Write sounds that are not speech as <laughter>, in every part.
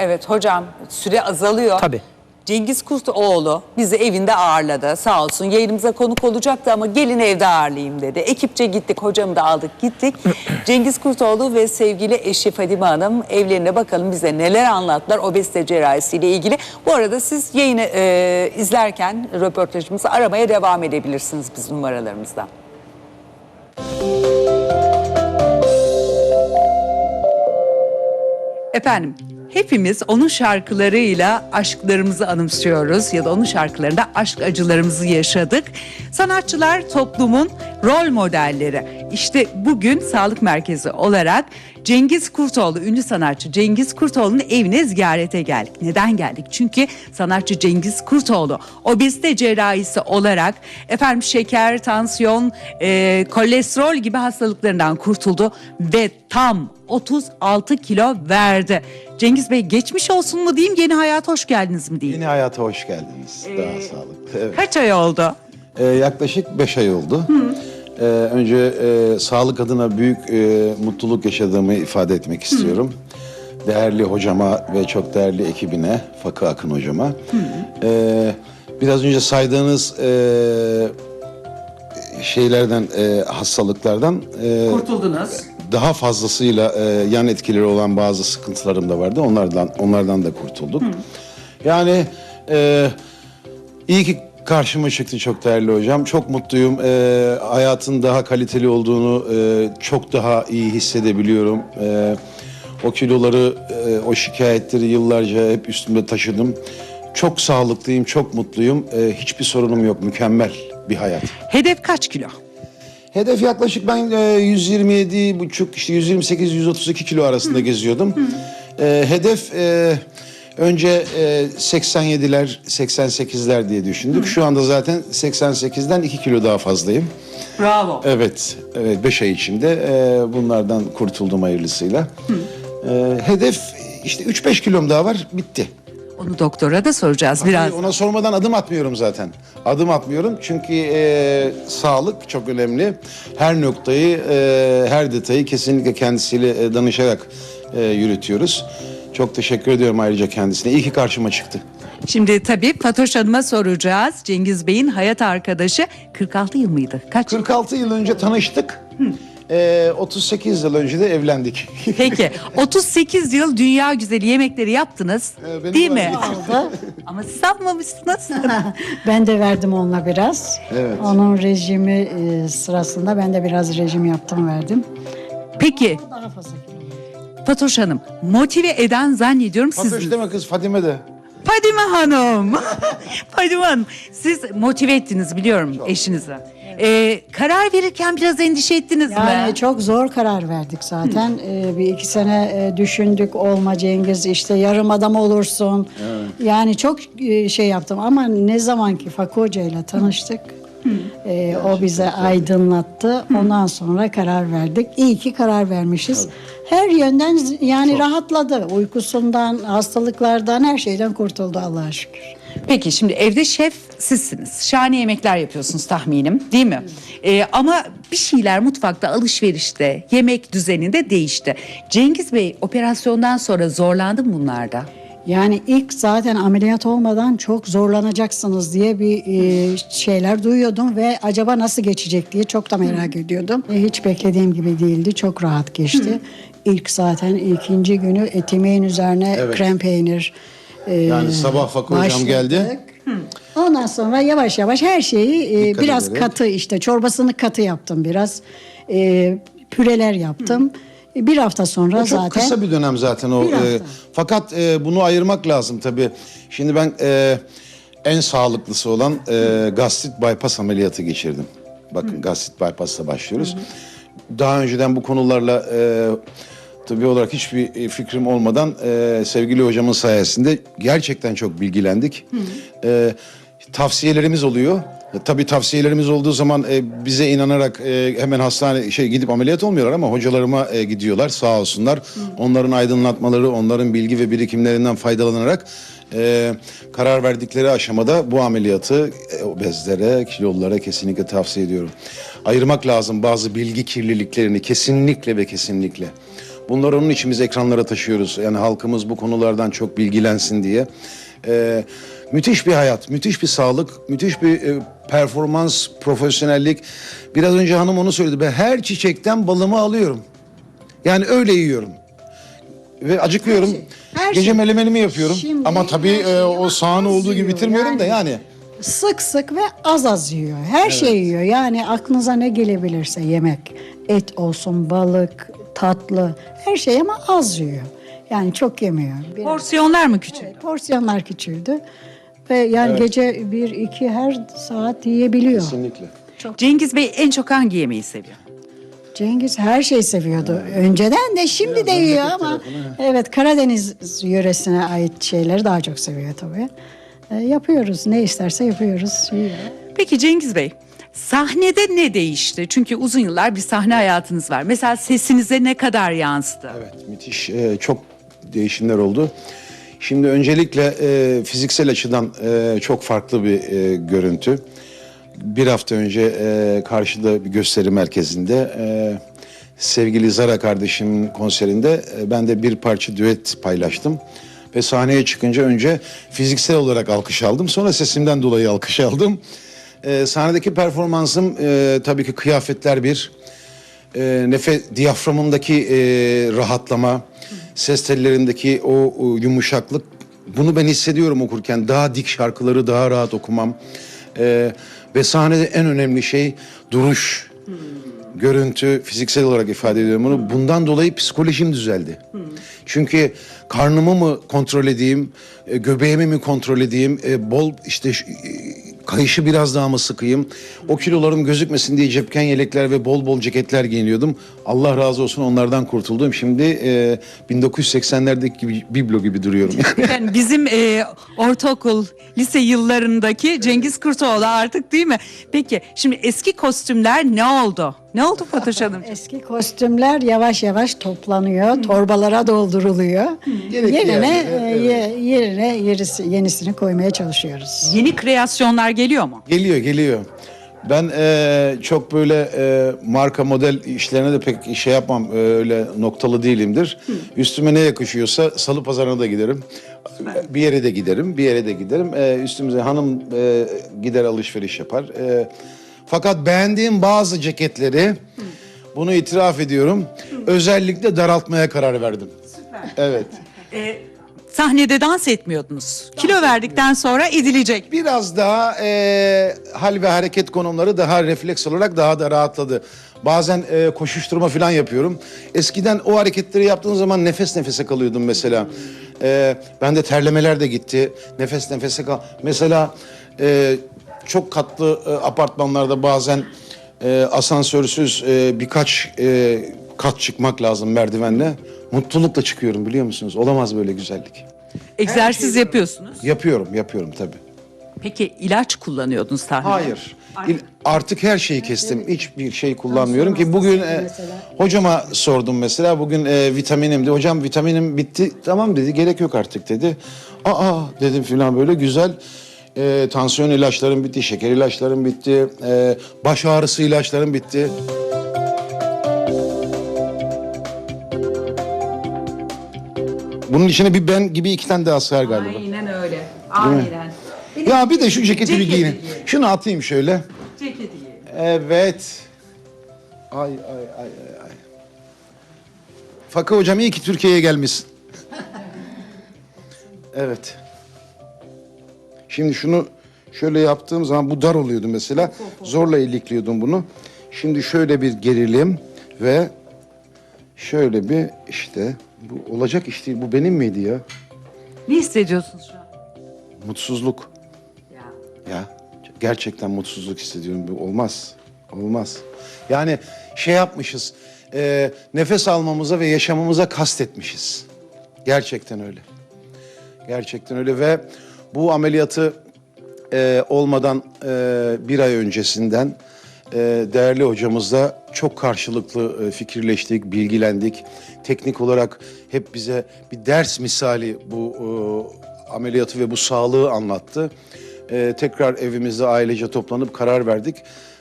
Evet hocam süre azalıyor. Tabii. Cengiz Kurtoğlu bizi evinde ağırladı sağ olsun. Yayınımıza konuk olacaktı ama gelin evde ağırlayayım dedi. Ekipçe gittik hocamı da aldık gittik. <clears throat> Cengiz Kurtoğlu ve sevgili eşi Fadime Hanım evlerine bakalım bize neler anlattılar obezite cerrahisiyle ilgili. Bu arada siz yayını e, izlerken röportajımızı aramaya devam edebilirsiniz biz numaralarımızdan. Efendim hepimiz onun şarkılarıyla aşklarımızı anımsıyoruz ya da onun şarkılarında aşk acılarımızı yaşadık. Sanatçılar toplumun rol modelleri. İşte bugün sağlık merkezi olarak Cengiz Kurtoğlu, ünlü sanatçı Cengiz Kurtoğlu'nun evine ziyarete geldik. Neden geldik? Çünkü sanatçı Cengiz Kurtoğlu obezite cerrahisi olarak efendim şeker, tansiyon, e, kolesterol gibi hastalıklarından kurtuldu ve tam 36 kilo verdi. Cengiz Bey geçmiş olsun mu diyeyim yeni hayata hoş geldiniz mi diyeyim? Yeni hayata hoş geldiniz. Daha sağlıklı. Evet. Kaç ay oldu? Ee, yaklaşık 5 ay oldu. Ee, önce e, sağlık adına büyük e, mutluluk yaşadığımı ifade etmek istiyorum. Değerli hocama ve çok değerli ekibine, Fakı Akın hocama. Ee, biraz önce saydığınız e, şeylerden, e, hastalıklardan e, Kurtuldunuz. daha fazlasıyla e, yan etkileri olan bazı sıkıntılarım da vardı. Onlardan onlardan da kurtulduk. Yani e, iyi ki karşıma çıktı çok değerli hocam. Çok mutluyum. E, hayatın daha kaliteli olduğunu e, çok daha iyi hissedebiliyorum. E, o kiloları, e, o şikayetleri yıllarca hep üstümde taşıdım. Çok sağlıklıyım, çok mutluyum. E, hiçbir sorunum yok. Mükemmel bir hayat. Hedef kaç kilo? Hedef yaklaşık ben e, 127 buçuk işte 128 132 kilo arasında geziyordum. E, hedef e, önce e, 87'ler 88'ler diye düşündük. Şu anda zaten 88'den 2 kilo daha fazlayım. Bravo. Evet, evet 5 ay içinde e, bunlardan kurtuldum hayırlısıyla. E, hedef işte 3-5 kilom daha var bitti. Onu doktora da soracağız biraz. Ona sormadan adım atmıyorum zaten. Adım atmıyorum çünkü e, sağlık çok önemli. Her noktayı, e, her detayı kesinlikle kendisiyle e, danışarak e, yürütüyoruz. Çok teşekkür ediyorum ayrıca kendisine. İyi ki karşıma çıktı. Şimdi tabii Fatoş Hanım'a soracağız. Cengiz Bey'in hayat arkadaşı 46 yıl mıydı? Kaç? 46 yıl önce tanıştık. E, 38 yıl önce de evlendik. <laughs> Peki 38 yıl dünya güzeli yemekleri yaptınız Ee, benim değil mi? <laughs> Ama siz yapmamışsınız. <laughs> Ben de verdim onunla biraz. Evet. Onun rejimi e, sırasında ben de biraz rejim yaptım verdim. Peki Daha fazla kilo. Fatoş Hanım motive eden zannediyorum Fatoş siz. deme kız Fadime de. Fadime Hanım. <laughs> Fadime Hanım siz motive ettiniz biliyorum eşinizi. Ee, karar verirken biraz endişe ettiniz Yani mi? çok zor karar verdik zaten. Ee, bir iki sene e, düşündük olma Cengiz işte yarım adam olursun. Yani çok e, şey yaptım ama ne zaman ki Fakı Hoca ile tanıştık. e, o bize aydınlattı. Ondan sonra karar verdik. İyi ki karar vermişiz. Her yönden yani rahatladı. Uykusundan, hastalıklardan, her şeyden kurtuldu Allah'a şükür. Peki şimdi evde şef sizsiniz. Şahane yemekler yapıyorsunuz tahminim değil mi? Ee, ama bir şeyler mutfakta alışverişte, yemek düzeninde değişti. Cengiz Bey operasyondan sonra zorlandı mı bunlarda? Yani ilk zaten ameliyat olmadan çok zorlanacaksınız diye bir e, şeyler duyuyordum ve acaba nasıl geçecek diye çok da merak ediyordum. E, hiç beklediğim gibi değildi. Çok rahat geçti. İlk zaten ikinci günü et yemeğin üzerine Evet. krem peynir. e, Yani sabah Fakı hocam başladık. geldi. Ondan sonra yavaş yavaş her şeyi e, Dikkat biraz ederek. katı işte çorbasını katı yaptım biraz. E, püreler yaptım. E, Bir hafta sonra çok zaten kısa bir dönem zaten o. Bir hafta. e, fakat e, bunu ayırmak lazım tabii. Şimdi ben e, en sağlıklısı olan e, gastrit bypass ameliyatı geçirdim. Bakın gastrit bypass'la başlıyoruz. Daha önceden bu konularla e, tıbbi olarak hiçbir fikrim olmadan e, sevgili hocamın sayesinde gerçekten çok bilgilendik. E, tavsiyelerimiz oluyor. E, Tabii tavsiyelerimiz olduğu zaman e, bize inanarak e, hemen hastane şey gidip ameliyat olmuyorlar ama hocalarıma e, gidiyorlar sağ olsunlar. Onların aydınlatmaları, onların bilgi ve birikimlerinden faydalanarak e, karar verdikleri aşamada bu ameliyatı e, obezlere, kilolulara kesinlikle tavsiye ediyorum. Ayırmak lazım bazı bilgi kirliliklerini kesinlikle ve kesinlikle. Bunları onun için biz ekranlara taşıyoruz. Yani halkımız bu konulardan çok bilgilensin diye. Ee, müthiş bir hayat, müthiş bir sağlık, müthiş bir e, performans, profesyonellik. Biraz önce hanım onu söyledi. Ben her çiçekten balımı alıyorum. Yani öyle yiyorum. Ve acıkıyorum. Her şey, her Gece şey. melemenimi yapıyorum. Şimdi Ama tabii her şeyi e, o sahanı az olduğu gibi yiyor. bitirmiyorum da Yani-. Sık sık ve az az yiyor. Her şey yiyor. Yani aklınıza ne gelebilirse yemek. Et olsun, balık, tatlı. Her şey ama az yiyor. Yani çok yemiyor. Biraz- Porsiyonlar mı küçük? Evet, porsiyonlar küçüldü. Ve yani gece bir iki her saat yiyebiliyor. Kesinlikle. Cengiz Bey en çok hangi yemeği seviyor? Cengiz her şeyi seviyordu. Önceden de şimdi de yiyor ama evet Karadeniz yöresine ait şeyleri daha çok seviyor tabii. E, yapıyoruz. Ne isterse yapıyoruz. Yiyor. Peki Cengiz Bey, sahnede ne değişti? Çünkü uzun yıllar bir sahne hayatınız var. Mesela sesinize ne kadar yansıdı? Evet müthiş e, çok değişimler oldu. Şimdi öncelikle e, fiziksel açıdan e, çok farklı bir e, görüntü. Bir hafta önce e, karşıda bir gösteri merkezinde e, sevgili Zara kardeşimin konserinde e, ben de bir parça düet paylaştım. Ve sahneye çıkınca önce fiziksel olarak alkış aldım. Sonra sesimden dolayı alkış aldım. E, sahnedeki performansım e, tabii ki kıyafetler bir e, nefes diyaframımdaki e, rahatlama, ses tellerindeki o, o yumuşaklık bunu ben hissediyorum okurken. Daha dik şarkıları daha rahat okumam. E, ve sahnede en önemli şey duruş. Görüntü, fiziksel olarak ifade ediyorum bunu. Bundan dolayı psikolojim düzeldi. Çünkü karnımı mı kontrol edeyim, e, göbeğimi mi kontrol edeyim, e, bol işte e, kayışı biraz daha mı sıkayım? O kilolarım gözükmesin diye cepken yelekler ve bol bol ceketler giyiniyordum. Allah razı olsun onlardan kurtuldum. Şimdi e, 1980'lerdeki gibi biblo gibi duruyorum. <laughs> Yani bizim e, ortaokul, lise yıllarındaki Cengiz Kurtoğlu artık değil mi? Peki şimdi eski kostümler ne oldu? Ne oldu Fatoş Hanım? Eski kostümler yavaş yavaş toplanıyor, torbalara dolduruluyor. Gerekli yerine yani, e, ye- yerine yerisi, yenisini koymaya çalışıyoruz. Yeni kreasyonlar geliyor mu? Geliyor geliyor. Ben e, çok böyle e, marka model işlerine de pek şey yapmam. e, öyle noktalı değilimdir. Üstüme ne yakışıyorsa salı pazarına da giderim. Bir yere de giderim, bir yere de giderim. E, üstümüze hanım e, gider alışveriş yapar. E, fakat beğendiğim bazı ceketleri bunu itiraf ediyorum. Özellikle daraltmaya karar verdim. Evet. <laughs> E, sahnede dans etmiyordunuz. Kilo verdikten sonra edilecek. Biraz daha e, hal ve hareket konumları daha refleks olarak daha da rahatladı. Bazen e, koşuşturma falan yapıyorum. Eskiden o hareketleri yaptığım zaman nefes nefese kalıyordum mesela. E, ben de terlemeler de gitti. Nefes nefese kal. Mesela e, çok katlı e, apartmanlarda bazen e, asansörsüz e, birkaç e, kat çıkmak lazım merdivenle. Mutlulukla çıkıyorum biliyor musunuz? Olamaz böyle güzellik. Egzersiz yapıyorsunuz. Yapıyorum, yapıyorum tabii. Peki ilaç kullanıyordunuz sahnede? Hayır. İl- Artık her şeyi kestim. Hiçbir şey kullanmıyorum ki bugün e, hocama sordum mesela bugün e, vitaminimdi. Hocam vitaminim bitti. Tamam dedi. Gerek yok artık dedi. Aa dedim filan böyle güzel. E, tansiyon ilaçlarım bitti, şeker ilaçlarım bitti, e, baş ağrısı ilaçlarım bitti. Bunun içine bir ben gibi iki tane daha sığar galiba. Aynen öyle. Aynen. Ya bir de şu ceketi bir Ceketi giyinin. giyin. Şunu atayım şöyle. Ceketi giyin. Evet. Ay ay ay ay ay. Fakı hocam iyi ki Türkiye'ye gelmişsin. <laughs> evet. Şimdi şunu şöyle yaptığım zaman bu dar oluyordu mesela. Zorla ilikliyordum bunu. Şimdi şöyle bir gerilim ve şöyle bir işte bu olacak iş değil. Bu benim miydi ya? Ne hissediyorsunuz şu an? Mutsuzluk. Ya. Ya gerçekten mutsuzluk hissediyorum. Bu olmaz. Olmaz. Yani şey yapmışız. e, nefes almamıza ve yaşamamıza kastetmişiz. Gerçekten öyle. Gerçekten öyle ve bu ameliyatı e, olmadan e, bir ay öncesinden e, değerli hocamızla çok karşılıklı e, fikirleştik, bilgilendik. Teknik olarak hep bize bir ders misali bu e, ameliyatı ve bu sağlığı anlattı. E, tekrar evimizde ailece toplanıp karar verdik.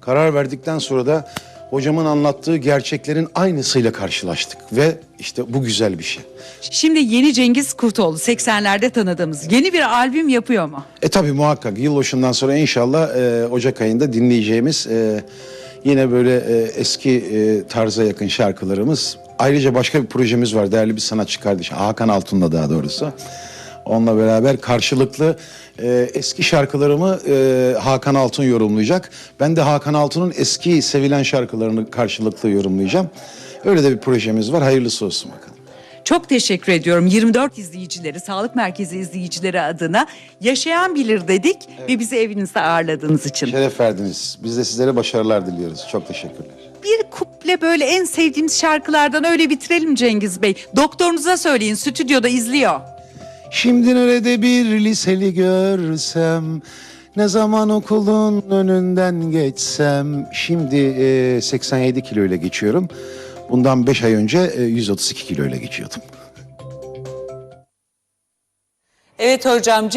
Karar verdikten sonra da hocamın anlattığı gerçeklerin aynısıyla karşılaştık ve işte bu güzel bir şey. Şimdi yeni Cengiz Kurtoğlu 80'lerde tanıdığımız yeni bir albüm yapıyor mu? E tabi muhakkak yılbaşından sonra inşallah e, Ocak ayında dinleyeceğimiz e, yine böyle e, eski e, tarza yakın şarkılarımız. Ayrıca başka bir projemiz var değerli bir sanatçı kardeşim Hakan Altun'la daha doğrusu. Onunla beraber karşılıklı e, eski şarkılarımı e, Hakan Altun yorumlayacak. Ben de Hakan Altun'un eski sevilen şarkılarını karşılıklı yorumlayacağım. Öyle de bir projemiz var. Hayırlısı olsun bakalım. Çok teşekkür ediyorum 24 izleyicileri, Sağlık Merkezi izleyicileri adına. Yaşayan bilir dedik ve bizi evinizde ağırladığınız için. Şeref verdiniz. Biz de sizlere başarılar diliyoruz. Çok teşekkürler. Bir kuple böyle en sevdiğimiz şarkılardan öyle bitirelim Cengiz Bey. Doktorunuza söyleyin stüdyoda izliyor. Şimdi nerede bir liseli görsem ne zaman okulun önünden geçsem şimdi e, 87 kilo ile geçiyorum. Bundan 5 ay önce e, 132 kilo ile geçiyordum. Evet hocam